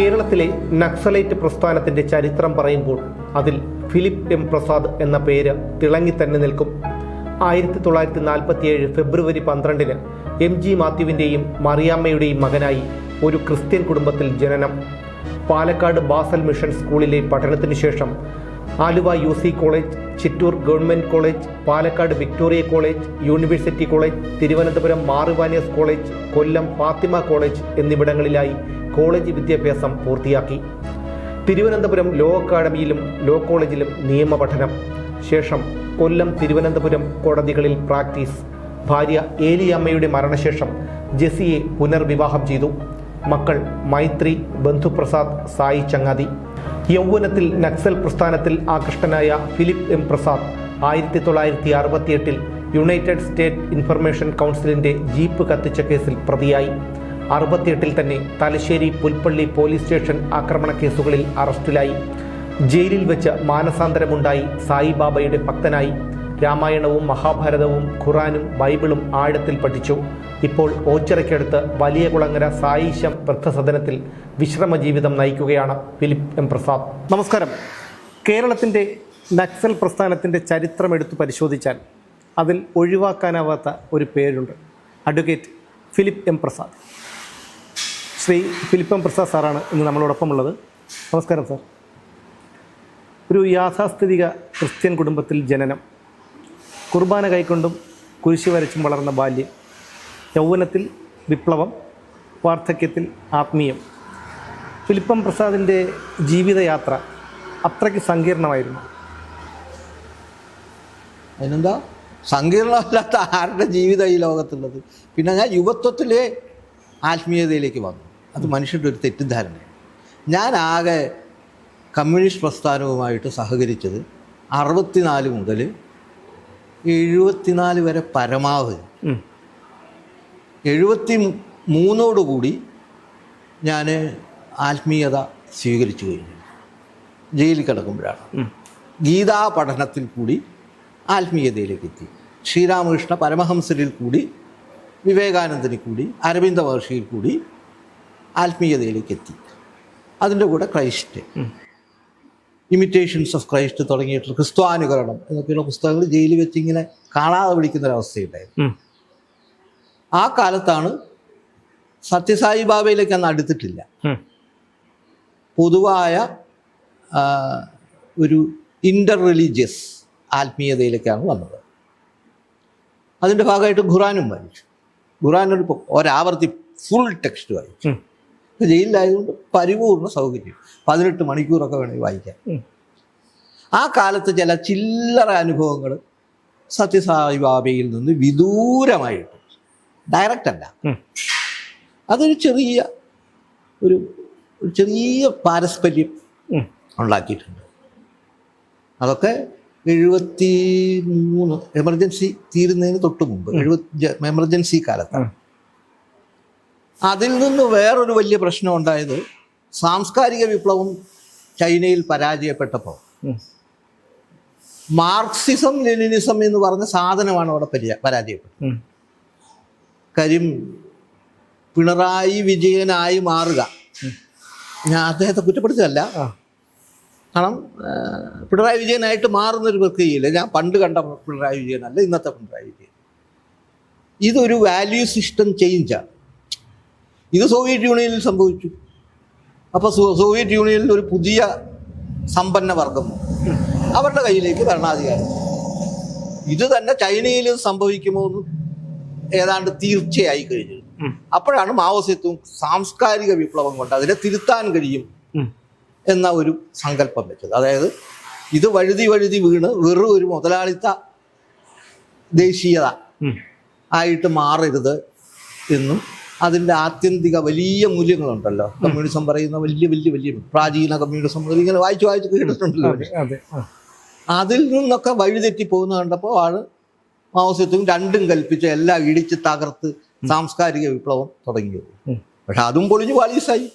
കേരളത്തിലെ നക്സലൈറ്റ് പ്രസ്ഥാനത്തിന്റെ ചരിത്രം പറയുമ്പോൾ അതിൽ ഫിലിപ്പ് എം. പ്രസാദ് എന്ന പേര് തിളങ്ങി തന്നെ നിൽക്കും. ആയിരത്തി തൊള്ളായിരത്തി നാൽപ്പത്തിയേഴ് ഫെബ്രുവരി പന്ത്രണ്ടിന് എം. ജി. മാത്യുവിന്റെയും മറിയാമ്മയുടെയും മകനായി ഒരു ക്രിസ്ത്യൻ കുടുംബത്തിൽ ജനനം. പാലക്കാട് ബാസൽ മിഷൻ സ്കൂളിലെ പഠനത്തിനു ശേഷം Aluva U C college Chittur government college Palakkad Victoria college university college Thiruvananthapuram മാറുവാനിയസ് college Kollam Fathima college എന്നിവിടങ്ങളിലായി കോളേജ് വിദ്യാഭ്യാസം പൂർത്തിയാക്കി. തിരുവനന്തപുരം ലോ അക്കാദമിയിലും ലോ കോളേജിലും നിയമപഠനം. ശേഷം കൊല്ലം തിരുവനന്തപുരം കോടതികളിൽ പ്രാക്ടീസ്. ഭാര്യ ഏലിയമ്മയുടെ മരണശേഷം ജെസിയെ പുനർവിവാഹം ചെയ്തു. മക്കൾ മൈത്രി ബന്ധുപ്രസാദ് സായി ചങ്ങാതി. യൗവനത്തിൽ നക്സൽ പ്രസ്ഥാനത്തിൽ ആകൃഷ്ടനായ ഫിലിപ്പ് എം പ്രസാദ് ആയിരത്തി തൊള്ളായിരത്തി അറുപത്തിയെട്ടിൽ യുണൈറ്റഡ് സ്റ്റേറ്റ് ഇൻഫർമേഷൻ കൗൺസിലിന്റെ ജീപ്പ് കത്തിച്ച കേസിൽ പ്രതിയായി. അറുപത്തിയെട്ടിൽ തന്നെ തലശ്ശേരി പുൽപ്പള്ളി പോലീസ് സ്റ്റേഷൻ ആക്രമണ കേസുകളിൽ അറസ്റ്റിലായി. ജയിലിൽ വെച്ച് മാനസാന്തരമുണ്ടായി സായിബാബയുടെ ഭക്തനായി. രാമായണവും മഹാഭാരതവും ഖുറാനും ബൈബിളും ആഴത്തിൽ പഠിച്ചു. ഇപ്പോൾ ഓച്ചിറയ്ക്കടുത്ത് വലിയ കുളങ്ങര സായിശം വൃദ്ധസദനത്തിൽ വിശ്രമ ജീവിതം നയിക്കുകയാണ് ഫിലിപ്പ് എം പ്രസാദ്. നമസ്കാരം. കേരളത്തിന്റെ നക്സൽ പ്രസ്ഥാനത്തിന്റെ ചരിത്രം എടുത്തു പരിശോധിച്ചാൽ അതിൽ ഒഴിവാക്കാനാവാത്ത ഒരു പേരുണ്ട്. Advocate Philip M Prasad. Shri Philip M Prasad സാറാണ് ഇന്ന് നമ്മളോടൊപ്പം ഉള്ളത് നമസ്കാരം സാർ. ഒരു യാഥാസ്ഥിതിക ക്രിസ്ത്യൻ കുടുംബത്തിൽ ജനനം കുർബാന കൈക്കൊണ്ടും കുരിശി വരച്ചും വളർന്ന ബാല്യം യൗവനത്തിൽ വിപ്ലവം വാർദ്ധക്യത്തിൽ ആത്മീയം ഫിലിപ്പം പ്രസാദിന്റെ ജീവിതയാത്ര അത്രയ്ക്ക് സങ്കീർണമായിരുന്നു. അതിനെന്താ? സങ്കീർണമല്ലാത്ത ആരുടെ ജീവിതം ഈ ലോകത്തുള്ളത്? പിന്നെ ഞാൻ യുവത്വത്തിലെ ആത്മീയതയിലേക്ക് വന്നു. അത് മനുഷ്യന്റെ ഒരു തെറ്റിദ്ധാരണയാണ്. ഞാൻ ആകെ കമ്മ്യൂണിസ്റ്റ് പ്രസ്ഥാനവുമായിട്ട് സഹകരിച്ചത് അറുപത്തിനാല് മുതൽ എഴുപത്തിനാല് വരെ പരമാവധി. എഴുപത്തി മൂന്നോടുകൂടി ഞാൻ ആത്മീയത സ്വീകരിച്ചു കഴിഞ്ഞു. ജയിലിൽ കിടക്കുമ്പോഴാണ്. ഗീതാ പഠനത്തിൽ കൂടി ആത്മീയതയിലേക്ക് എത്തി. ശ്രീരാമകൃഷ്ണ പരമഹംസരിൽ കൂടി വിവേകാനന്ദനിൽ കൂടി അരവിന്ദ മഹർഷിയിൽ കൂടി ആത്മീയതയിലേക്ക് എത്തി. അതിന്റെ കൂടെ ക്രൈസ്റ്റ്. ഇമിറ്റേഷൻസ് ഓഫ് ക്രൈസ്റ്റ് തുടങ്ങിയിട്ടുള്ള ക്രിസ്ത്വാനുകരണം എന്നൊക്കെയുള്ള പുസ്തകങ്ങൾ ജയിലിൽ വെച്ച് ഇങ്ങനെ കാണാതെ വിളിക്കുന്ന ഒരവസ്ഥയുണ്ടായിരുന്നു ആ കാലത്താണ് സത്യസായി ബാബയിലേക്ക് അന്ന് അടുത്തിട്ടില്ല. പൊതുവായ ഒരു ഇന്റർ റിലീജിയസ് ആത്മീയതയിലേക്കാണ് വന്നത്. അതിന്റെ ഭാഗമായിട്ട് ഖുറാനും വായിച്ചു. ഖുറാനൊരു ഒരു ഒരാവർത്തി ഫുൾ ടെക്സ്റ്റ് വായിച്ചു. ജയിലിലായതുകൊണ്ട് പരിപൂർണ സൗകര്യം. പതിനെട്ട് മണിക്കൂറൊക്കെ വേണമെങ്കിൽ വായിക്കാം. ആ കാലത്ത് ചില ചില്ലറ അനുഭവങ്ങൾ സത്യസായി ബാബയിൽ നിന്ന് വിദൂരമായിട്ട് ഡയറക്റ്റ് അല്ല. അതൊരു ചെറിയ ഒരു ഒരു ചെറിയ പാരസ്പര്യം ഉണ്ടാക്കിയിട്ടുണ്ട്. അതൊക്കെ എഴുപത്തി മൂന്ന് എമർജൻസി തീരുന്നതിന് തൊട്ട് മുമ്പ് എഴുപത്തി എമർജൻസി കാലത്ത്. അതിൽ നിന്ന് വേറൊരു വലിയ പ്രശ്നം ഉണ്ടായത് സാംസ്കാരിക വിപ്ലവം ചൈനയിൽ പരാജയപ്പെട്ടപ്പോൾ. മാർക്സിസം ലെനിനിസം എന്ന് പറഞ്ഞ സാധനമാണ് അവിടെ പരാ- പരാജയപ്പെട്ടത്. കരിം കാര്യം പിണറായി വിജയനായി മാറുക. ഞാൻ അദ്ദേഹത്തെ കുറ്റപ്പെടുത്തുകയല്ല. കാരണം പിണറായി വിജയനായിട്ട് മാറുന്നൊരു പ്രക്രിയയില്ല ഞാൻ പണ്ട് കണ്ട പിണറായി വിജയനല്ല ഇന്നത്തെ പിണറായി വിജയൻ ഇതൊരു വാല്യൂ സിസ്റ്റം ചേഞ്ചാണ് ഇത് സോവിയറ്റ് യൂണിയനിൽ സംഭവിച്ചു അപ്പോൾ സോവിയറ്റ് യൂണിയനിൽ ഒരു പുതിയ സമ്പന്ന വർഗം. അവരുടെ കയ്യിലേക്ക് ഭരണാധികാരം ഇത് തന്നെ ചൈനയിൽ സംഭവിക്കുമോ എന്ന് ഏതാണ്ട് തീർച്ചയായി കഴിഞ്ഞു. അപ്പോഴാണ് മാവോസിത്വം സാംസ്കാരിക വിപ്ലവം കൊണ്ട് അതിനെ തിരുത്താൻ കഴിയും. എന്ന ഒരു സങ്കല്പം വെച്ചത്. അതായത് ഇത് വഴുതി വഴുതി വീണ് വെറും ഒരു മുതലാളിത്ത ദേശീയത ആയിട്ട് മാറരുത് എന്നും അതിന്റെ ആത്യന്തിക വലിയ മൂല്യങ്ങളുണ്ടല്ലോ. കമ്മ്യൂണിസം പറയുന്ന വലിയ വലിയ വലിയ പ്രാചീന കമ്മ്യൂണിസം മുതൽ ഇങ്ങനെ വായിച്ചു വായിച്ച് കേട്ടിട്ടുണ്ടല്ലോ. അതിൽ നിന്നൊക്കെ വഴിതെറ്റി പോകുന്ന കണ്ടപ്പോൾ ആൾ മാവോസത്വം രണ്ടും കൽപ്പിച്ച് എല്ലാം ഇടിച്ച് തകർത്ത് സാംസ്കാരിക വിപ്ലവം തുടങ്ങിയത്. പക്ഷെ അതും പൊളിഞ്ഞു വാലീസായി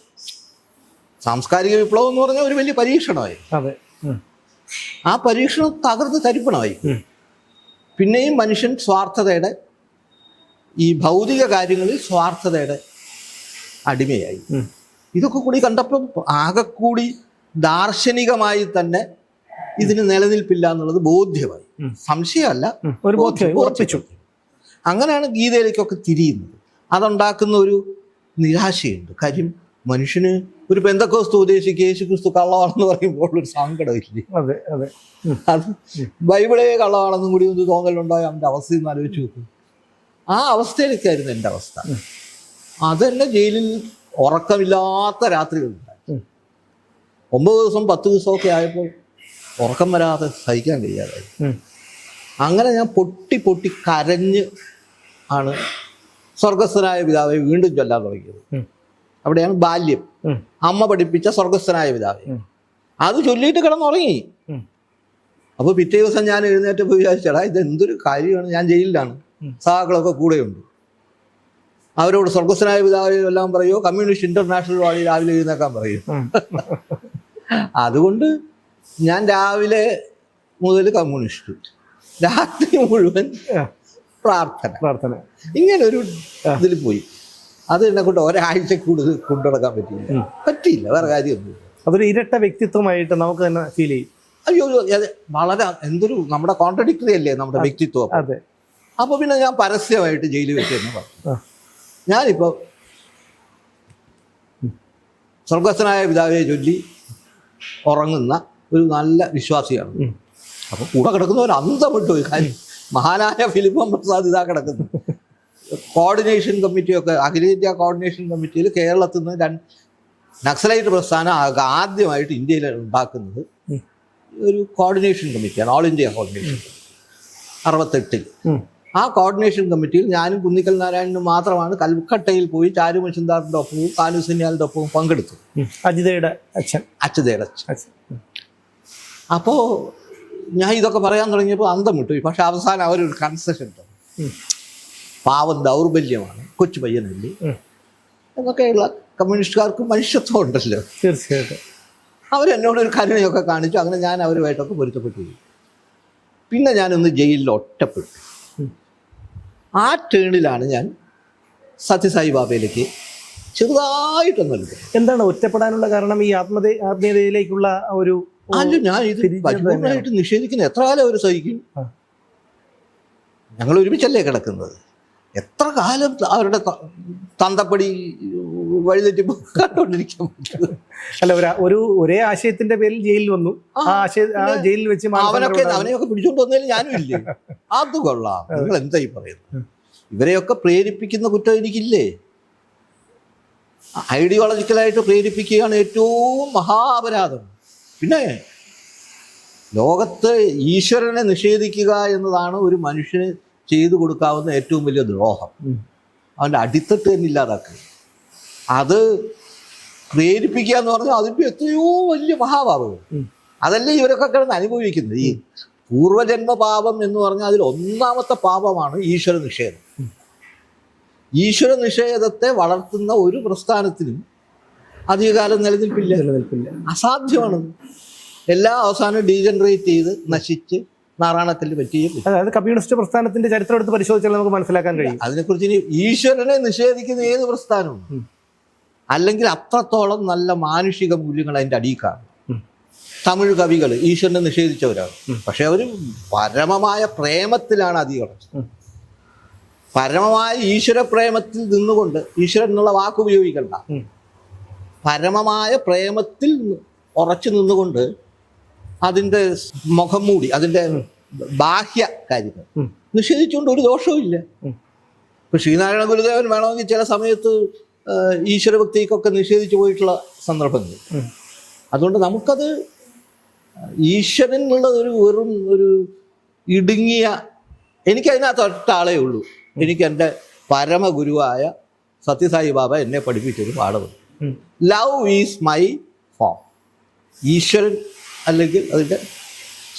സാംസ്കാരിക വിപ്ലവം എന്ന് പറഞ്ഞാൽ ഒരു വലിയ പരീക്ഷണമായി. ആ പരീക്ഷണം തകർത്ത് തരിപ്പണമായി. പിന്നെയും മനുഷ്യൻ സ്വാർത്ഥതയുടെ ഈ ഭൗതിക കാര്യങ്ങളിൽ സ്വാർത്ഥതയുടെ അടിമയായി. ഇതൊക്കെ കൂടി കണ്ടപ്പം ആകെക്കൂടി കൂടി ദാർശനികമായി തന്നെ ഇതിന് നിലനിൽപ്പില്ല എന്നുള്ളത് ബോധ്യമായി. സംശയമല്ല. ഒരു ബോധ്യം ഉറപ്പിച്ചു. അങ്ങനെയാണ് ഗീതയിലേക്കൊക്കെ തിരിയുന്നത്. അതുണ്ടാക്കുന്ന ഒരു നിരാശയുണ്ട്. കാര്യം മനുഷ്യന് ഒരു ബന്ധക്കോസ്തു ഉദ്ദേശിക്കുക യേശു ക്രിസ്തു കള്ളമാണെന്ന് പറയുമ്പോൾ ഒരു സങ്കടമില്ലേ? അതെ അതെ. അത് ബൈബിളേ കള്ളമാണെന്നും കൂടി ഒന്ന് തോന്നലുണ്ടായ അവന്റെ അവസ്ഥ ഒന്ന് ആലോചിച്ച് നോക്കും. ആ അവസ്ഥയിലേക്കായിരുന്നു എന്റെ അവസ്ഥ. അതെന്നെ ജയിലിൽ ഉറക്കമില്ലാത്ത രാത്രികളുണ്ടായി ഉം. ഒമ്പത് ദിവസം പത്ത് ദിവസമൊക്കെ ആയപ്പോൾ ഉറക്കം വരാതെ സഹിക്കാൻ കഴിയാതായി. അങ്ങനെ ഞാൻ പൊട്ടി പൊട്ടി കരഞ്ഞ് ആണ് സ്വർഗസ്ഥനായ പിതാവെ വീണ്ടും ചൊല്ലാൻ തുടങ്ങിയത്. അവിടെയാണ് ബാല്യം. അമ്മ പഠിപ്പിച്ച സ്വർഗസ്ഥനായ പിതാവെ. അത് ചൊല്ലിയിട്ട് കിടന്നുറങ്ങി. അപ്പോൾ പിറ്റേ ദിവസം ഞാൻ എഴുന്നേറ്റ് പോയി വിചാരിച്ചടാ ഇത് എന്തൊരു കാര്യമാണ്? ഞാൻ ജയിലിലാണ്. സഹാക്കളൊക്കെ കൂടെയുണ്ട്. അവരോട് സ്വർഗസ്ഥനായ പിതാവ് എല്ലാം പറയുമോ കമ്മ്യൂണിസ്റ്റ് ഇന്റർനാഷണൽ വാടി രാവിലെ എഴുന്നേക്കാൻ പറയും. അതുകൊണ്ട് ഞാൻ രാവിലെ മുതൽ കമ്മ്യൂണിസ്റ്റ് രാത്രി മുഴുവൻ പ്രാർത്ഥന. പ്രാർത്ഥന. ഇങ്ങനെ ഒരു ഇതിൽ പോയി. അത് എന്നെ കൊണ്ട് ഒരാഴ്ച കൂടുതൽ കൊണ്ടുനടക്കാൻ പറ്റിയില്ല. പറ്റിയില്ല വേറെ കാര്യമൊന്നും അതൊരു ഇരട്ട വ്യക്തിത്വമായിട്ട് നമുക്ക് തന്നെ ഫീൽ ചെയ്യും. അയ്യോ വളരെ എന്തൊരു നമ്മുടെ കോൺട്രഡിക്ടറി അല്ലേ നമ്മുടെ വ്യക്തിത്വം അതെ. അപ്പൊ പിന്നെ ഞാൻ പരസ്യമായിട്ട് ജയിലിൽ വെച്ച് എന്ന് പറഞ്ഞു. ഞാനിപ്പോ സ്വർഗസ്ഥനായ പിതാവെ ചൊല്ലി ഉറങ്ങുന്ന ഒരു നല്ല വിശ്വാസിയാണ്. ഉം. അപ്പൊ കൂടെ കിടക്കുന്നവർ അന്തം കാര്യം മഹാനായ ഫിലിപ്പം പ്രസാദ് ഇതാ കിടക്കുന്നു. കോർഡിനേഷൻ കമ്മിറ്റിയൊക്കെ അഖിലേന്ത്യാ കോർഡിനേഷൻ കമ്മിറ്റിയിൽ കേരളത്തിൽ നിന്ന് രണ്ട് നക്സലൈറ്റ് പ്രസ്ഥാനം ആദ്യമായിട്ട് ഇന്ത്യയിൽ ഉണ്ടാക്കുന്നത് ഒരു കോർഡിനേഷൻ കമ്മിറ്റിയാണ് ഓൾ ഇന്ത്യ കോർഡിനേഷൻ അറുപത്തെട്ടിൽ. ആ കോർഡിനേഷൻ കമ്മിറ്റിയിൽ ഞാനും കുന്നിക്കൽ നാരായണനും മാത്രമാണ് കൽക്കട്ടയിൽ പോയി ചാരു മഷിന്ദാറിന്റെ ഒപ്പവും കാനു സന്യാലിന്റെ ഒപ്പവും പങ്കെടുത്തു. അജിതയുടെ അച്ഛൻ. അച്യുതയുടെ അച്ഛൻ. അപ്പോൾ ഞാൻ ഇതൊക്കെ പറയാൻ തുടങ്ങിയപ്പോൾ അന്തം വിട്ടു. പക്ഷെ അവസാനം അവരൊരു കൺസെഷൻ തന്നു. പാവം ദൗർബല്യമാണ്. കൊച്ചു പയ്യനല്ലേ. എന്നൊക്കെയുള്ള കമ്മ്യൂണിസ്റ്റുകാർക്ക് മനുഷ്യത്വം ഉണ്ടല്ലോ. തീർച്ചയായിട്ടും. അവരെന്നോട് ഒരു കരുണയൊക്കെ കാണിച്ചു. അങ്ങനെ ഞാൻ അവരുമായിട്ടൊക്കെ പൊരുത്തപ്പെട്ടു. പോയി പിന്നെ ഞാനൊന്ന് ജയിലിൽ ഒറ്റപ്പെട്ടു. ആ ടേണിലാണ് ഞാൻ സത്യസായി ബാബയിലേക്ക് ചെറുതായിട്ടൊന്നും എന്താണ് ഒറ്റപ്പെടാനുള്ള കാരണം ഈ ആത്മീയതയിലേക്കുള്ള ഒരു അല്ല ഞാൻ ഇത് പരിപൂർണമായിട്ട് നിഷേധിക്കുന്ന എത്ര കാലം അവർ സഹിക്കും? ഞങ്ങൾ ഒരുമിച്ചല്ലേ കിടക്കുന്നത്? എത്ര കാലം അവരുടെ തന്തപ്പടി വഴിതെറ്റി കണ്ടുകൊണ്ടിരിക്കാൻ അല്ല ഒരു ഒരു ആശയത്തിന്റെ പേരിൽ ജയിലിൽ വന്നു. ആ, ആശയ ജയിലിൽ വെച്ച് അവനൊക്കെ അവനെയൊക്കെ പിടിച്ചോണ്ട് വന്നതിൽ ഞാനും ഇല്ലേ? അത് കൊള്ളാം. നിങ്ങൾ എന്തായി പറയുന്നത്? ഇവരെയൊക്കെ പ്രേരിപ്പിക്കുന്ന കുറ്റം എനിക്കില്ലേ? ഐഡിയോളജിക്കലായിട്ട് പ്രേരിപ്പിക്കുകയാണ് ഏറ്റവും മഹാ അപരാധം. പിന്നെ ലോകത്ത് ഈശ്വരനെ നിഷേധിക്കുക എന്നതാണ് ഒരു മനുഷ്യന് ചെയ്തു കൊടുക്കാവുന്ന ഏറ്റവും വലിയ ദ്രോഹം. അവന്റെ അടിത്തട്ട് തന്നെ ഇല്ലാതാക്കുക. അത് പ്രേരിപ്പിക്കുക എന്ന് പറഞ്ഞാൽ അതിന്റെ എത്രയോ വലിയ മഹാപാപങ്ങൾ. ഉം. അതല്ലേ ഇവരൊക്കെ കിടന്ന് അനുഭവിക്കുന്നത്? ഈ പൂർവജന്മ പാപം എന്ന് പറഞ്ഞാൽ അതിൽ ഒന്നാമത്തെ പാപമാണ് ഈശ്വര നിഷേധം ഈശ്വര നിഷേധത്തെ വളർത്തുന്ന ഒരു പ്രസ്ഥാനത്തിനും അധികകാലം നിലനിൽപ്പില്ല. നിലനിൽപ്പില്ല. അസാധ്യമാണ് എല്ലാ അവസാനം ഡീജനറേറ്റ് ചെയ്ത് നശിച്ച് നാരായണത്തിൽ പറ്റിയും. അതായത് കമ്മ്യൂണിസ്റ്റ് പ്രസ്ഥാനത്തിന്റെ ചരിത്രം എടുത്ത് പരിശോധിച്ചാൽ നമുക്ക് മനസ്സിലാക്കാൻ കഴിയും. അതിനെക്കുറിച്ച് ഇനി ഈശ്വരനെ നിഷേധിക്കുന്ന ഏത് പ്രസ്ഥാനവും. അല്ലെങ്കിൽ അത്രത്തോളം നല്ല മാനുഷിക മൂല്യങ്ങൾ അതിന്റെ അടിയിൽ കാണും തമിഴ് കവികൾ ഈശ്വരനെ നിഷേധിച്ചവരാണ്. പക്ഷെ അവർ പരമമായ പ്രേമത്തിലാണ് അധികം പരമമായ ഈശ്വര പ്രേമത്തിൽ നിന്നുകൊണ്ട് ഈശ്വരൻ എന്നുള്ള വാക്ക് ഉപയോഗിക്കണ്ട. പരമമായ പ്രേമത്തിൽ ഉറച്ചു നിന്നുകൊണ്ട് അതിന്റെ മുഖം മൂടി അതിന്റെ ബാഹ്യ കാര്യങ്ങൾ നിഷേധിച്ചുകൊണ്ട് ഒരു ദോഷവും ഇല്ല. ഇപ്പൊ ശ്രീനാരായണ ഗുരുദേവൻ വേണമെങ്കിൽ ചില സമയത്ത് ഈശ്വരഭക്തിക്കൊക്കെ നിഷേധിച്ചു പോയിട്ടുള്ള സന്ദർഭങ്ങൾ. അതുകൊണ്ട് നമുക്കത് ഈശ്വരൻ എന്നുള്ളത് ഒരു വെറും ഒരു ഇടുങ്ങിയ എനിക്കതിനകത്ത് ഒറ്റ ആളേ ഉള്ളൂ എനിക്ക് എന്റെ പരമഗുരുവായ സത്യസായി ബാബ എന്നെ പഠിപ്പിച്ചൊരു പാഠമുണ്ട്. ലവ് ഈസ് മൈ ഫോം ഈശ്വരൻ അല്ലെങ്കിൽ അതിന്റെ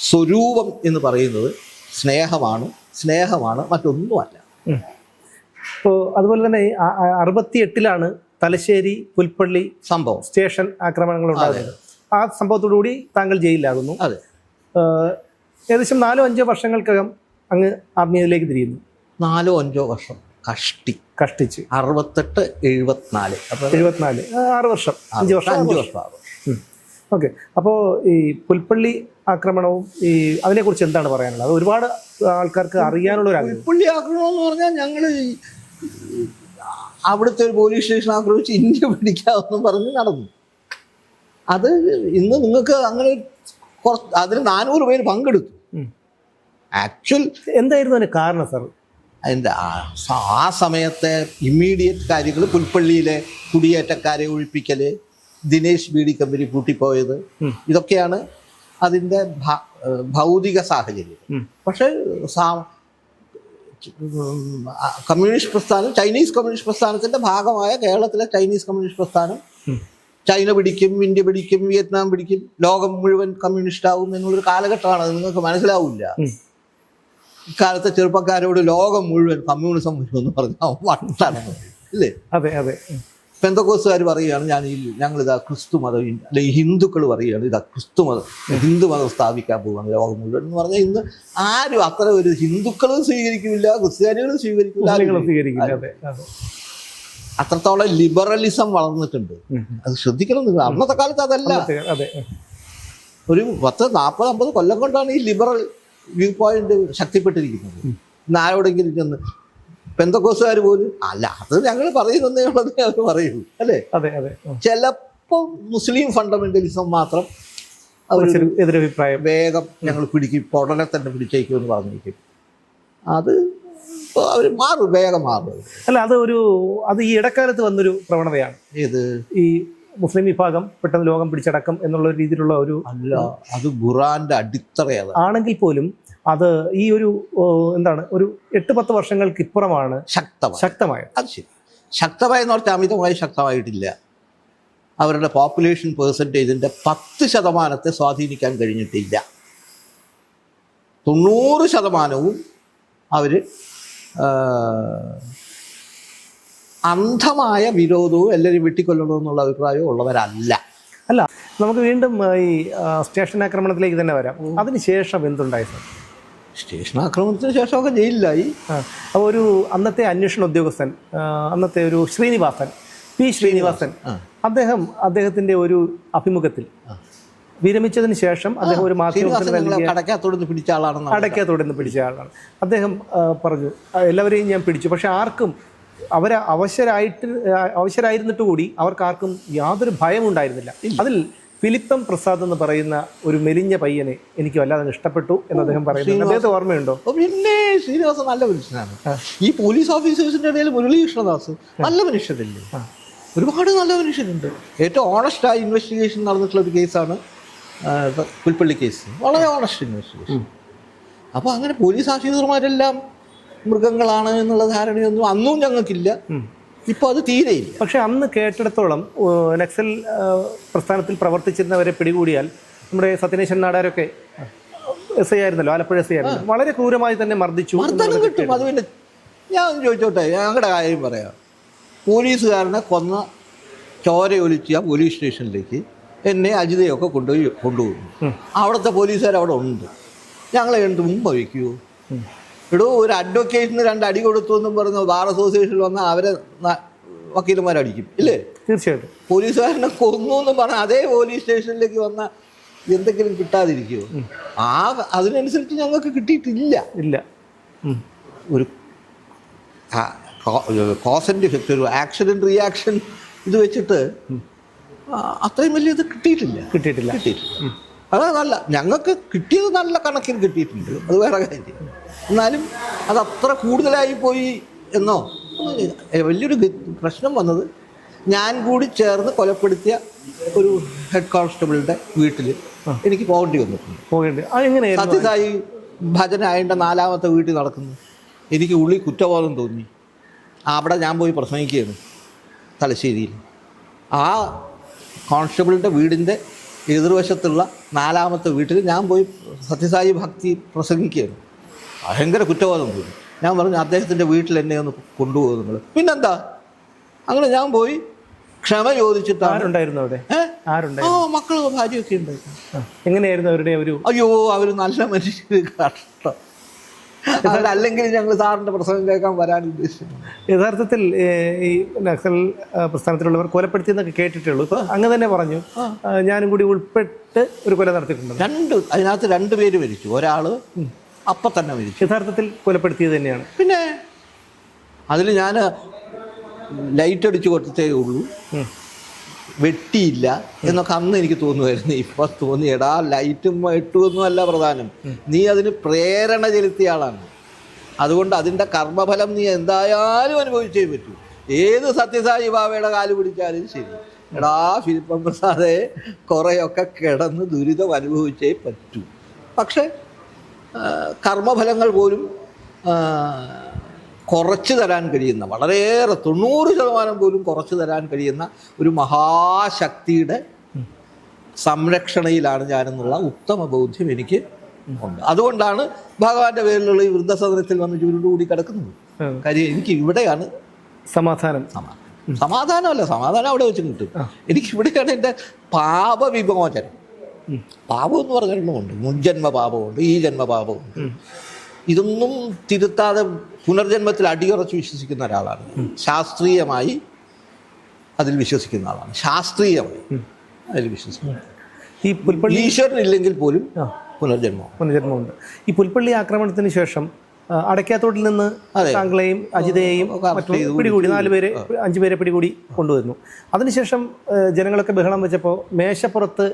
സ്വരൂപം എന്ന് പറയുന്നത് സ്നേഹമാണ് സ്നേഹമാണ് മറ്റൊന്നുമല്ല. ഇപ്പോൾ അതുപോലെ തന്നെ അറുപത്തി എട്ടിലാണ് തലശ്ശേരി പുൽപ്പള്ളി സംഭവം. സ്റ്റേഷൻ ആക്രമണങ്ങൾ ഉണ്ടാകുന്നത്. ആ സംഭവത്തോടുകൂടി താങ്കൾ ജയിലിലാകുന്നു. അതെ. ഏകദേശം നാലോ അഞ്ചോ വർഷങ്ങൾക്കകം അങ്ങ് ആത്മീയതയിലേക്ക് തിരിയുന്നു. നാലോ അഞ്ചോ വർഷം കഷ്ടി. കഷ്ടിച്ച്. അറുപത്തെട്ട് എഴുപത്തിനാല്. എഴുപത്തിനാല്. ആറ് വർഷം. അഞ്ച് വർഷം അഞ്ച് ആറ് വർഷം. ആറ് ഓക്കെ. അപ്പോൾ ഈ പുൽപ്പള്ളി ആക്രമണവും ഈ അതിനെക്കുറിച്ച് എന്താണ് പറയാനുള്ളത്? ഒരുപാട് ആൾക്കാർക്ക് അറിയാനുള്ള ഒരു ആഗ്രഹം പുൽപ്പള്ളി ആക്രമണം എന്ന് പറഞ്ഞാൽ ഞങ്ങൾ അവിടുത്തെ ഒരു പോലീസ് സ്റ്റേഷൻ ആക്രമിച്ച് ഇന്ത്യ പിടിക്കാമെന്ന് പറഞ്ഞ് നടന്നു. അത് ഇന്ന് നിങ്ങൾക്ക് അങ്ങനെ കുറച്ച് അതിന് നാനൂറ് പേര് പങ്കെടുത്തു. ആക്ച്വൽ എന്തായിരുന്നു അതിന് കാരണം സാർ? അതിന്റെ ആ- സമയത്തെ ഇമ്മീഡിയറ്റ് കാര്യങ്ങൾ പുൽപ്പള്ളിയിലെ കുടിയേറ്റക്കാരെ ഒഴിപ്പിക്കൽ ദിനേശ് ബീഡി കമ്പനി പൂട്ടിപ്പോയത് ഇതൊക്കെയാണ് അതിന്റെ ഭൗതിക സാഹചര്യം. പക്ഷേ കമ്മ്യൂണിസ്റ്റ് പ്രസ്ഥാനം ചൈനീസ് കമ്മ്യൂണിസ്റ്റ് പ്രസ്ഥാനത്തിന്റെ ഭാഗമായ കേരളത്തിലെ ചൈനീസ് കമ്മ്യൂണിസ്റ്റ് പ്രസ്ഥാനം ചൈന പിടിക്കും ഇന്ത്യ പിടിക്കും വിയറ്റ്നാം പിടിക്കും ലോകം മുഴുവൻ കമ്മ്യൂണിസ്റ്റ് ആവും എന്നുള്ളൊരു കാലഘട്ടമാണ് നിങ്ങൾക്ക് മനസ്സിലാവില്ല. ഇക്കാലത്തെ ചെറുപ്പക്കാരോട് ലോകം മുഴുവൻ കമ്മ്യൂണിസം വരുമെന്ന് പറഞ്ഞാൽ വണ്ടാണ് ഇല്ലേ? അതെ അതെ. പെന്തക്കോസുകാർ പറയുകയാണ് ഞാൻ ഈ ഞങ്ങൾ ഇതാ ക്രിസ്തു മതം അല്ലെ ഈ ഹിന്ദുക്കൾ പറയുകയാണ് ഇതാ ക്രിസ്തു മതം ഹിന്ദു മതം സ്ഥാപിക്കാൻ പോവാണ് ലോകം മുഴുവൻ എന്ന് പറഞ്ഞാൽ ഇന്ന് ആരും അത്ര ഒരു ഹിന്ദുക്കളും സ്വീകരിക്കില്ല ക്രിസ്ത്യാനികളും സ്വീകരിക്കില്ല അത്രത്തോളം ലിബറലിസം വളർന്നിട്ടുണ്ട്. അത് ശ്രദ്ധിക്കണം നിങ്ങൾ. അന്നത്തെ കാലത്ത് അതല്ല. അതെ അതെ. ഒരു പത്ത് നാൽപ്പത് അമ്പത് കൊല്ലം കൊണ്ടാണ് ഈ ലിബറൽ വ്യൂ പോയിന്റ് ശക്തിപ്പെട്ടിരിക്കുന്നത്. ഇന്ന് ആരോടെങ്കിലും ചെന്ന് പെന്തക്കോസുകാർ പോലും അല്ല അത് ഞങ്ങൾ പറയുന്നതേ ഉള്ളതേ അവർ പറയുള്ളൂ അല്ലേ? അതെ അതെ. ചിലപ്പോൾ മുസ്ലിം ഫണ്ടമെന്റലിസം മാത്രം അവർ എതിരഭിപ്രായം. വേഗം ഞങ്ങൾ പിടിക്കും ഇപ്പോൾ ഉടനെ തന്നെ പിടിച്ചേക്കും എന്ന് പറഞ്ഞിരിക്കും. അത് അവർ മാറും വേഗം മാറും. അല്ല അത് ഒരു അത് ഈ ഇടക്കാലത്ത് വന്നൊരു പ്രവണതയാണ്. ഏത്? ഈ മുസ്ലിം വിഭാഗം പെട്ടെന്ന് ലോകം പിടിച്ചടക്കും എന്നുള്ള രീതിയിലുള്ള ഒരു അല്ല അത് ഖുറാന്റെ അടിത്തറയാണ്. ആണെങ്കിൽ പോലും അത് ഈ ഒരു എന്താണ് ഒരു എട്ട് പത്ത് വർഷങ്ങൾക്ക് ഇപ്പുറമാണ് ശക്തമായി ശക്തമായ അത് ശരി. ശക്തമായെന്ന് പറഞ്ഞാൽ അമിതമായി ശക്തമായിട്ടില്ല. അവരുടെ പോപ്പുലേഷൻ പെർസെന്റേജിന്റെ പത്ത് ശതമാനത്തെ സ്വാധീനിക്കാൻ കഴിഞ്ഞിട്ടില്ല. തൊണ്ണൂറ് ശതമാനവും അവർ അന്ധമായ വിരോധവും എല്ലാവരും വെട്ടിക്കൊല്ലണോ എന്നുള്ള അഭിപ്രായവും ഉള്ളവരല്ല. അല്ല നമുക്ക് വീണ്ടും ഈ സ്റ്റേഷൻ ആക്രമണത്തിലേക്ക് തന്നെ വരാം. അതിനുശേഷം എന്തുണ്ടായി സാർ? സ്റ്റേഷൻ ആക്രമണത്തിന് ശേഷമൊക്കെ ജയിലിലായി. അപ്പോൾ ഒരു അന്നത്തെ അന്വേഷണ ഉദ്യോഗസ്ഥൻ അന്നത്തെ ഒരു ശ്രീനിവാസൻ പി. ശ്രീനിവാസൻ അദ്ദേഹം അദ്ദേഹത്തിന്റെ ഒരു അഭിമുഖത്തിൽ വിരമിച്ചതിന് ശേഷം അദ്ദേഹം ഒരു മാധ്യമത്തിന് പിടിച്ച ആളാണ് അടയ്ക്കാത്തോടുന്ന് പിടിച്ച ആളാണ്. അദ്ദേഹം പറഞ്ഞു എല്ലാവരെയും ഞാൻ പിടിച്ചു. പക്ഷെ ആർക്കും അവരെ അവശരായിട്ട് അവശരായിരുന്നിട്ട് കൂടി അവർക്കാർക്കും യാതൊരു ഭയം ഉണ്ടായിരുന്നില്ല. അതിൽ ഫിലിപ്പം പ്രസാദ് എന്ന് പറയുന്ന ഒരു മെലിഞ്ഞ പയ്യനെ എനിക്ക് വല്ലാതെ ഇഷ്ടപ്പെട്ടു എന്ന് അദ്ദേഹം പറയുന്നു അദ്ദേഹത്തെ ഓർമ്മയുണ്ടോ? പിന്നെ ശ്രീനിവാസൻ നല്ല മനുഷ്യനാണ്. ഈ പോലീസ് ഓഫീസേഴ്സിന്റെ ഇടയിൽ മുരളീകൃഷ്ണദാസ് നല്ല മനുഷ്യരല്ലേ? ഒരുപാട് നല്ല മനുഷ്യരുണ്ട്. ഏറ്റവും ഓണസ്റ്റായി ഇൻവെസ്റ്റിഗേഷൻ നടന്നിട്ടുള്ള ഒരു കേസാണ് പുൽപ്പള്ളി കേസ്. വളരെ ഓണസ്റ്റ് ഇൻവെസ്റ്റിഗേഷൻ അപ്പോൾ അങ്ങനെ പോലീസ് ഓഫീസർമാരെല്ലാം മൃഗങ്ങളാണ് എന്നുള്ള ധാരണയൊന്നും അന്നും ഞങ്ങൾക്കില്ല. ഇപ്പോൾ അത് തീരെയില്ല. പക്ഷെ അന്ന് കേട്ടിടത്തോളം നക്സൽ പ്രസ്ഥാനത്തിൽ പ്രവർത്തിച്ചിരുന്നവരെ പിടികൂടിയാൽ നമ്മുടെ സത്യനേശൻ നാടാരൊക്കെ എസ് ഐ ആയിരുന്നല്ലോ ആലപ്പുഴ എസ് ഐ ആയിരുന്നു. വളരെ ക്രൂരമായി തന്നെ മർദ്ദിച്ചു മർദ്ദനം കിട്ടും. അത് പിന്നെ ഞാൻ ചോദിച്ചോട്ടെ ഞങ്ങളുടെ കാര്യം പറയാം. പോലീസുകാരനെ കൊന്ന ചോരയൊലിച്ച പോലീസ് സ്റ്റേഷനിലേക്ക് എന്നെ അജിതയൊക്കെ കൊണ്ടുപോയി കൊണ്ടുപോകുന്നു. അവിടുത്തെ പോലീസുകാർ അവിടെ ഉണ്ട്. ഞങ്ങളെ എന്ത് മുമ്പ് വയ്ക്കുമോ എടോ ഒരു അഡ്വക്കേറ്റിന് രണ്ട് അടി കൊടുത്തു എന്നും പറഞ്ഞ ബാർ അസോസിയേഷനിൽ വന്നാൽ അവരെ വക്കീലന്മാരടിക്കും ഇല്ലേ? തീർച്ചയായിട്ടും. പോലീസുകാരനെ കൊന്നു എന്ന് പറഞ്ഞ അതേ പോലീസ് സ്റ്റേഷനിലേക്ക് വന്ന എന്തെങ്കിലും കിട്ടാതിരിക്കുമോ ആ അതിനനുസരിച്ച് ഞങ്ങൾക്ക് കിട്ടിയിട്ടില്ല. ഇല്ല. ഒരു കോസ് ആൻഡ് ഇഫക്റ്റ് ഒരു ആക്ഷൻ ആൻഡ് റിയാക്ഷൻ ഇത് വെച്ചിട്ട് അത്രയും വലിയ ഇത് കിട്ടിയിട്ടില്ല. കിട്ടിയിട്ടില്ല. കിട്ടിയിട്ടില്ല. അത് നല്ല ഞങ്ങൾക്ക് കിട്ടിയത് നല്ല കണക്കിന് കിട്ടിയിട്ടുണ്ട്. അത് വേറെ കാര്യം. എന്നാലും അത് അത്ര കൂടുതലായി പോയി എന്നോ? വലിയൊരു പ്രശ്നം വന്നത് ഞാൻ കൂടി ചേർന്ന് കൊലപ്പെടുത്തിയ ഒരു ഹെഡ് കോൺസ്റ്റബിളിന്റെ വീട്ടിൽ എനിക്ക് പോകേണ്ടി വന്നിട്ടുണ്ട്. പോകേണ്ടി. സത്യസായി ഭജന അയണ്ട നാലാമത്തെ വീട്ടിൽ നടക്കുന്നു. എനിക്ക് ഉള്ളി കുറ്റബോധം തോന്നി. അവിടെ ഞാൻ പോയി പ്രസംഗിക്കുകയാണ് തലശ്ശേരിയിൽ. ആ കോൺസ്റ്റബിളിന്റെ വീടിന്റെ എതിർവശത്തുള്ള നാലാമത്തെ വീട്ടിൽ ഞാൻ പോയി സത്യസായി ഭക്തി പ്രസംഗിക്കുകയാണ്. ഭയങ്കര കുറ്റവാദം തോന്നി ഞാൻ പറഞ്ഞു അദ്ദേഹത്തിന്റെ വീട്ടിൽ എന്നെ ഒന്ന് കൊണ്ടുപോകും നിങ്ങൾ പിന്നെന്താ? അങ്ങനെ ഞാൻ പോയി ക്ഷമ ചോദിച്ചിട്ട് അവിടെ? ആരുണ്ടായിരുന്നു? ആ മക്കളും ഭാര്യയൊക്കെ ഉണ്ടായിരുന്നു. എങ്ങനെയായിരുന്നു അവരുടെ ഒരു അയ്യോ അവർ നല്ല മനുഷ്യർ കഷ്ടം. അല്ലെങ്കിൽ ഞങ്ങൾ സാറിന്റെ പ്രസംഗം കേൾക്കാൻ വരാൻ ഉദ്ദേശിച്ചു യഥാർത്ഥത്തിൽ ഈ നക്സൽ പ്രസ്ഥാനത്തിലുള്ളവർ പ്രസ്ഥാനത്തിലുള്ളവർ കൊലപ്പെടുത്തിയെന്നൊക്കെ കേട്ടിട്ടുള്ളൂ. ഇപ്പൊ അങ്ങ് തന്നെ പറഞ്ഞു. ഞാനും കൂടി ഉൾപ്പെട്ട് ഒരു കൊല നടത്തിയിട്ടുണ്ട്. രണ്ട് അതിനകത്ത് രണ്ട് പേര് മരിച്ചു. ഒരാൾ അപ്പൊ തന്നെ മരിച്ചു യഥാർത്ഥത്തിൽ കൊലപ്പെടുത്തിയത് തന്നെയാണ്. പിന്നെ അതിൽ ഞാൻ ലൈറ്റ് അടിച്ചു കൊടുത്തേ ഉള്ളൂ. വെട്ടിയില്ല എന്നൊക്കെ അന്ന് എനിക്ക് തോന്നുമായിരുന്നു. ഇപ്പൊ തോന്നി എടാ ലൈറ്റും വെട്ടുമൊന്നും അല്ല പ്രധാനം. നീ അതിന് പ്രേരണ ചെലുത്തിയ ആളാണ്. അതുകൊണ്ട് അതിന്റെ കർമ്മഫലം നീ എന്തായാലും അനുഭവിച്ചേ പറ്റൂ. ഏത് സത്യസായി ബാബയുടെ കാൽ പിടിച്ചാലും ശരി. എടാ ഫിലിപ്പം പ്രസാദെ കുറേയൊക്കെ കിടന്ന് ദുരിതം അനുഭവിച്ചേ പറ്റൂ. പക്ഷേ കർമ്മഫലങ്ങൾ പോലും കുറച്ചു തരാൻ കഴിയുന്ന വളരെയേറെ തൊണ്ണൂറ് ശതമാനം പോലും കുറച്ച് തരാൻ കഴിയുന്ന ഒരു മഹാശക്തിയുടെ സംരക്ഷണയിലാണ് ഞാനെന്നുള്ള ഉത്തമ ബോധ്യം എനിക്ക് ഉണ്ട്. അതുകൊണ്ടാണ് ഭഗവാന്റെ പേരിലുള്ള ഈ വൃദ്ധസദനത്തിൽ വന്ന് ചുരുണ്ടുകൂടി കിടക്കുന്നത്. കാര്യം എനിക്ക് ഇവിടെയാണ് സമാധാനം. സമാധാനം. സമാധാനമല്ല സമാധാനം അവിടെ വെച്ച് കിട്ടും. എനിക്ക് ഇവിടെയാണ് എന്റെ പാപവിമോചനം. പാപം എന്ന് പറഞ്ഞിട്ടുമുണ്ട് മുൻജന്മ പാപമുണ്ട് ഈ ജന്മ പാപമുണ്ട് ഇതൊന്നും തിരുത്താതെ പുനർജന്മത്തിൽ അടിയുറച്ച് വിശ്വസിക്കുന്ന ഒരാളാണ്. ശാസ്ത്രീയമായി അതിൽ വിശ്വസിക്കുന്ന ആളാണ്. ശാസ്ത്രീയമായി അതിൽ വിശ്വസിക്കുന്നു ഈ പുൽപ്പള്ളി ഈശ്വരനില്ലെങ്കിൽ പോലും. പുനർജന്മം പുനർജന്മമുണ്ട്. ഈ പുൽപ്പള്ളി ആക്രമണത്തിന് ശേഷം അടയ്ക്കാത്തോട്ടിൽ നിന്ന്. താങ്കളെയും അജിതയെയും പിടികൂടി നാല് പേര് അഞ്ചു പേരെ പിടികൂടി കൊണ്ടുവരുന്നു. അതിനുശേഷം ജനങ്ങളൊക്കെ ബഹളം വെച്ചപ്പോൾ മേശപ്പുറത്ത്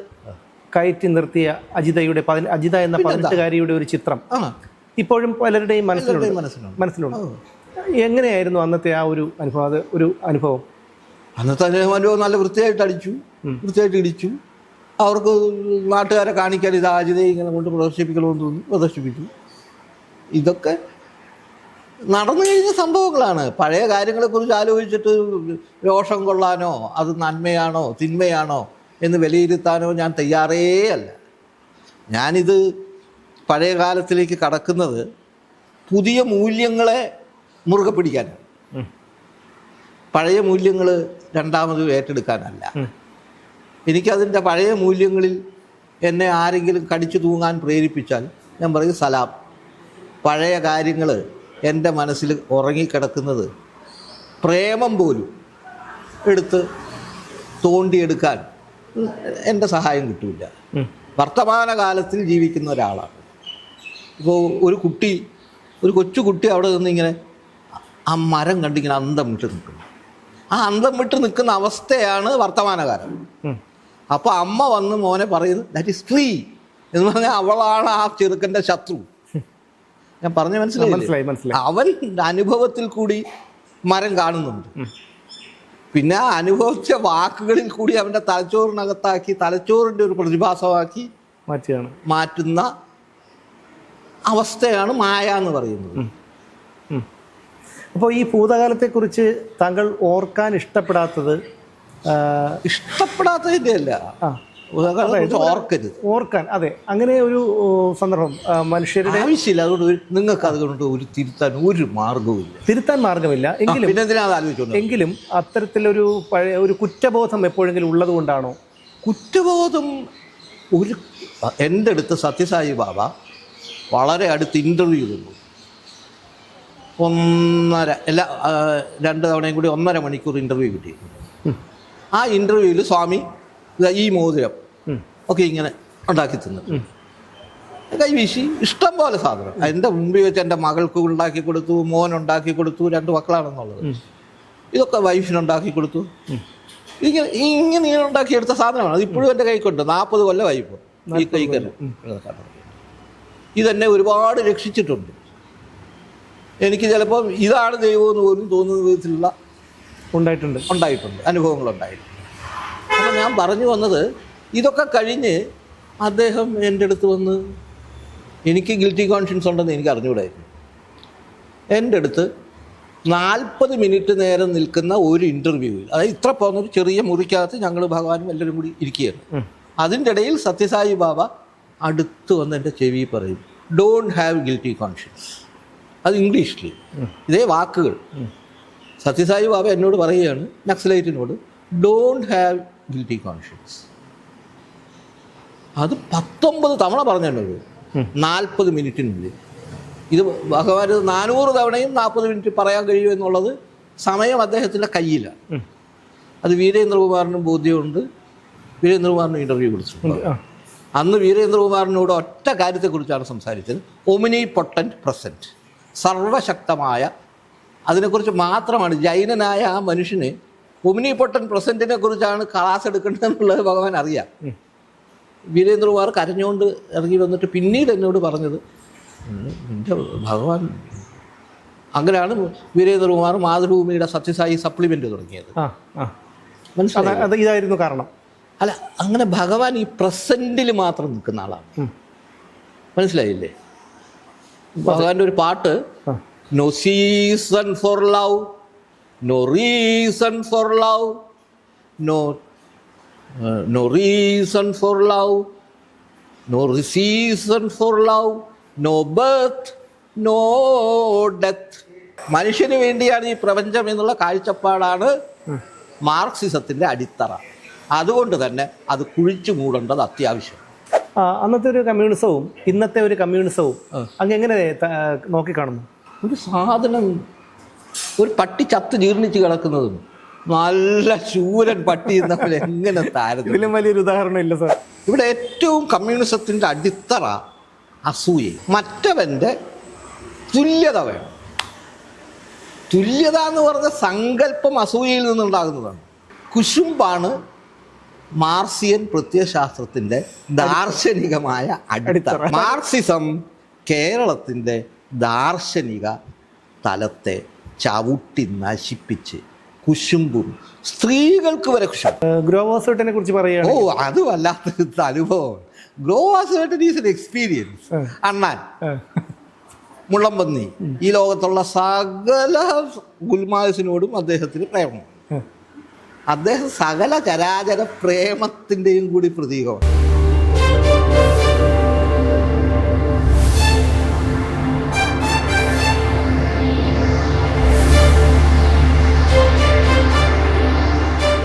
കയറ്റി നിർത്തിയ അജിതയുടെ അജിത എന്ന പതിനെട്ടുകാരിയുടെ ഒരു ചിത്രം. ഇപ്പോഴും പലരുടെയും മനസ്സിലുണ്ട്. മനസ്സിലുണ്ട്. എങ്ങനെയായിരുന്നു അന്നത്തെ ആ ഒരു അനുഭവം? അത് ഒരു അനുഭവം? അന്നത്തെ അനുഭവം നല്ല വൃത്തിയായിട്ട് അടിച്ചു. വൃത്തിയായിട്ട് ഇടിച്ചു. അവർക്ക് നാട്ടുകാരെ കാണിക്കാൻ ഇത് ആജിതയെ ഇങ്ങനെ കൊണ്ട് പ്രദർശിപ്പിക്കണമെന്ന് തോന്നി. പ്രദർശിപ്പിച്ചു. ഇതൊക്കെ നടന്നു കഴിഞ്ഞ സംഭവങ്ങളാണ്. പഴയ കാര്യങ്ങളെക്കുറിച്ച് ആലോചിച്ചിട്ട് രോഷം കൊള്ളാനോ അത് നന്മയാണോ തിന്മയാണോ എന്ന് വിലയിരുത്താനോ ഞാൻ തയ്യാറേ അല്ല. ഞാനിത് പഴയ കാലത്തിലേക്ക് കടക്കുന്നത് പുതിയ മൂല്യങ്ങളെ മുറുകെ പിടിക്കാനാണ്. പഴയ മൂല്യങ്ങൾ രണ്ടാമത് ഏറ്റെടുക്കാനല്ല. എനിക്കതിന്റെ പഴയ മൂല്യങ്ങളിൽ എന്നെ ആരെങ്കിലും കടിച്ചു തൂങ്ങാൻ പ്രേരിപ്പിച്ചാൽ ഞാൻ പറയും സലാം. പഴയ കാര്യങ്ങൾ എന്റെ മനസ്സിൽ ഉറങ്ങിക്കിടക്കുന്നത് പ്രേമം പോലും എടുത്ത് തോണ്ടിയെടുക്കാൻ എന്റെ സഹായം കിട്ടില്ല വർത്തമാനകാലത്തിൽ ജീവിക്കുന്ന ഒരാളാണ്. ഇപ്പോൾ ഒരു കുട്ടി ഒരു കൊച്ചു കുട്ടി അവിടെ നിന്ന് ഇങ്ങനെ ആ മരം കണ്ടിങ്ങനെ അന്തം വിട്ട് നിൽക്കുന്നു. ആ അന്തം വിട്ട് നിൽക്കുന്ന അവസ്ഥയാണ് വർത്തമാനകാലം. അപ്പോൾ അമ്മ വന്ന് മോനെ പറയുന്നത് ദാറ്റ് ഇസ് ഫ്രീ എന്ന് പറഞ്ഞാൽ അവളാണ് ആ ചെറുക്കന്റെ ശത്രു. ഞാൻ പറഞ്ഞ മനസ്സിലായി മനസ്സിലായി മനസ്സിലായി. അവൻ അനുഭവത്തിൽ കൂടി മരം കാണുന്നുണ്ട്. പിന്നെ അനുഭവിച്ച വാക്കുകളിൽ കൂടി അവന്റെ തലച്ചോറിനകത്താക്കി തലച്ചോറിന്റെ ഒരു പ്രതിഭാസമാക്കി മാറ്റിയാണ്. മാറ്റുന്ന അവസ്ഥയാണ് മായ എന്ന് പറയുന്നത്. അപ്പോൾ ഈ ഭൂതകാലത്തെക്കുറിച്ച് താങ്കൾ ഓർക്കാൻ ഇഷ്ടപ്പെടാത്തത് ഇഷ്ടപ്പെടാത്തതിന്റെ അല്ല ഓർക്കരുത്. ഓർക്കാൻ അതെ. അങ്ങനെ ഒരു സന്ദർഭം മനുഷ്യരുടെ ആവശ്യമില്ല അതുകൊണ്ട് നിങ്ങൾക്ക് അതുകൊണ്ട് ഒരു തിരുത്താൻ ഒരു മാർഗവുമില്ല തിരുത്താൻ മാർഗമില്ല എങ്കിലും എങ്കിലും അത്തരത്തിലൊരു പഴയ ഒരു കുറ്റബോധം എപ്പോഴെങ്കിലും ഉള്ളത് കൊണ്ടാണോ കുറ്റബോധം ഒരു എന്റെ അടുത്ത് സത്യസായി ബാബ വളരെ അടുത്ത് ഇന്റർവ്യൂ തന്നു ഒന്നര അല്ല രണ്ട് തവണയും കൂടി ഒന്നര മണിക്കൂർ ഇന്റർവ്യൂ കിട്ടി. ആ ഇന്റർവ്യൂവിൽ സ്വാമി ഈ മോതിരം. ഒക്കെ ഇങ്ങനെ ഉണ്ടാക്കി തന്നു. കൈവീശി ഇഷ്ടം പോലെ സാധനം. എന്റെ മുമ്പിൽ വെച്ച് എന്റെ മകൾക്ക് ഉണ്ടാക്കി കൊടുത്തു മോൻ ഉണ്ടാക്കി കൊടുത്തു രണ്ട് മക്കളാണെന്നുള്ളത്. ഇതൊക്കെ വൈഫിന് ഉണ്ടാക്കി കൊടുത്തു. ഇങ്ങനെ ഇങ്ങനെ ഇങ്ങനെ ഉണ്ടാക്കിയെടുത്ത സാധനമാണ്. അത് ഇപ്പോഴും എന്റെ കൈക്കുണ്ട്. നാൽപ്പത് കൊല്ലം വൈഫ്. ഈ കൈക്കല്ല. ഇതെന്നെ ഒരുപാട് രക്ഷിച്ചിട്ടുണ്ട്. എനിക്ക് ചിലപ്പോൾ ഇതാണ് ദൈവം എന്ന് പോലും തോന്നുന്ന വിധത്തിലുള്ള ഉണ്ടായിട്ടുണ്ട്. ഉണ്ടായിട്ടുണ്ട്. അനുഭവങ്ങളുണ്ടായിട്ടുണ്ട്. അപ്പോൾ ഞാൻ പറഞ്ഞു വന്നത് ഇതൊക്കെ കഴിഞ്ഞ് അദ്ദേഹം എന്റെ അടുത്ത് വന്ന് എനിക്ക് ഗിൽറ്റി കോൺഷ്യൻസ് ഉണ്ടെന്ന് എനിക്ക് അറിഞ്ഞുകൂടായിരുന്നു. എന്റെ അടുത്ത് നാൽപ്പത് മിനിറ്റ് നേരം നിൽക്കുന്ന ഒരു ഇന്റർവ്യൂവിൽ അതായത് ഇത്ര പോകുന്ന ഒരു ചെറിയ മുറിക്കകത്ത് ഞങ്ങൾ ഭഗവാനും എല്ലാവരും കൂടി ഇരിക്കുകയാണ്. അതിന്റെ ഇടയിൽ സത്യസായി ബാബ അടുത്ത് വന്ന് എന്റെ ചെവി പറയും ഡോണ്ട് ഹാവ് ഗിൽറ്റി കോൺഷ്യൻസ് അത് ഇംഗ്ലീഷിൽ ഇതേ വാക്കുകൾ. സത്യസായി ബാബ എന്നോട് പറയുകയാണ് നക്സലൈറ്റിനോട് ഡോണ്ട് ഹാവ് ഗിൽറ്റി കോൺഷ്യൻസ് അത് പത്തൊമ്പത് തവണ പറഞ്ഞല്ലോ നാൽപ്പത് മിനിറ്റിനുള്ളിൽ. ഇത് ഭഗവാൻ ഇത് നാനൂറ് തവണയും നാൽപ്പത് മിനിറ്റ് പറയാൻ കഴിയും എന്നുള്ളത് സമയം അദ്ദേഹത്തിന്റെ കയ്യിലാണ് അത് വീരേന്ദ്രകുമാറിനും ബോധ്യമുണ്ട്. വീരേന്ദ്രകുമാറിന് ഇന്റർവ്യൂ കൊടുത്തിട്ടുണ്ട്. അന്ന് വീരേന്ദ്രകുമാറിനോട് ഒറ്റ കാര്യത്തെക്കുറിച്ചാണ് സംസാരിച്ചത്. ഒമിനി പൊട്ടന്റ് പ്രസന്റ് സർവശക്തമായ. അതിനെക്കുറിച്ച് മാത്രമാണ് ജൈനനായ ആ മനുഷ്യന് ഒമിനി പൊട്ടൻ പ്രസന്റിനെ കുറിച്ചാണ് ക്ലാസ് എടുക്കേണ്ടതെന്നുള്ളത് ഭഗവാൻ അറിയാം. വീരേന്ദ്രകുമാർ കരഞ്ഞുകൊണ്ട് ഇറങ്ങി വന്നിട്ട് പിന്നീട് എന്നോട് പറഞ്ഞത് എന്റെ ഭഗവാൻ അങ്ങനെയാണ് വീരേന്ദ്രകുമാർ മാതൃഭൂമിയുടെ സത്യസായി സപ്ലിമെന്റ് തുടങ്ങിയത്. മനസ്സിലായി? ഇതായിരുന്നു കാരണം. അല്ല അങ്ങനെ ഭഗവാൻ ഈ പ്രസന്റിൽ മാത്രം നിൽക്കുന്ന ആളാണ്. മനസ്സിലായില്ലേ? ഭഗവാന്റെ ഒരു പാട്ട് no season for love no for love, no, uh, no reason for love, no reason for love, no birth, no death. മനുഷ്യന് വേണ്ടിയാണ് ഈ പ്രപഞ്ചം എന്നുള്ള കാഴ്ചപ്പാടാണ് മാർക്സിസത്തിന്റെ അടിത്തറ. അതുകൊണ്ട് തന്നെ അത് കുഴിച്ചു മൂടേണ്ടത് അത്യാവശ്യം. അന്നത്തെ ഒരു കമ്മ്യൂണിസവും ഇന്നത്തെ ഒരു കമ്മ്യൂണിസവും അങ്ങ് എങ്ങനെ നോക്കിക്കാണുന്നു? ഒരു സാധനം ഒരു പട്ടി ചത്ത് ജീർണിച്ച് കിടക്കുന്നതും നല്ല ശൂരൻ പട്ടി തമ്മിൽ എങ്ങനെ താരതമ്യം? ഇതിലും വലിയൊരു ഉദാഹരണം ഇല്ല സാർ. ഇവിടെ ഏറ്റവും കമ്മ്യൂണിസത്തിന്റെ അടിത്തറ അസൂയ മറ്റവന്റെ തുല്യത വേണം. തുല്യത എന്ന് പറഞ്ഞ സങ്കല്പം അസൂയയിൽ നിന്നുണ്ടാകുന്നതാണ്. കുശുമ്പാണ് മാർസിയൻ പ്രത്യയശാസ്ത്രത്തിന്റെ ദാർശനികമായ അടിത്തറ. മാർസിസം കേരളത്തിന്റെ ദാർശനിക തലത്തെ ചവിട്ടി നശിപ്പിച്ച് കുശുമ്പും സ്ത്രീകൾക്ക് വരെ കുശുമ്പ്. ഗ്രോവോസേട്ടിനെ കുറിച്ച് ഓ പറയുകയാണ് അത് വല്ലാത്ത അനുഭവം ഗ്രോവാസേട്ടൻ ഈസ് എൻ എക്സ്പീരിയൻസ്. അണ്ണാൻ. മുള്ളംപന്നി. ഈ ലോകത്തുള്ള സകല ഗുൽമാസിനോടും അദ്ദേഹത്തിന് പ്രേമം അദ്ദേഹം സകല ചരാചര പ്രേമത്തിന്റെയും കൂടി പ്രതീകമാണ്.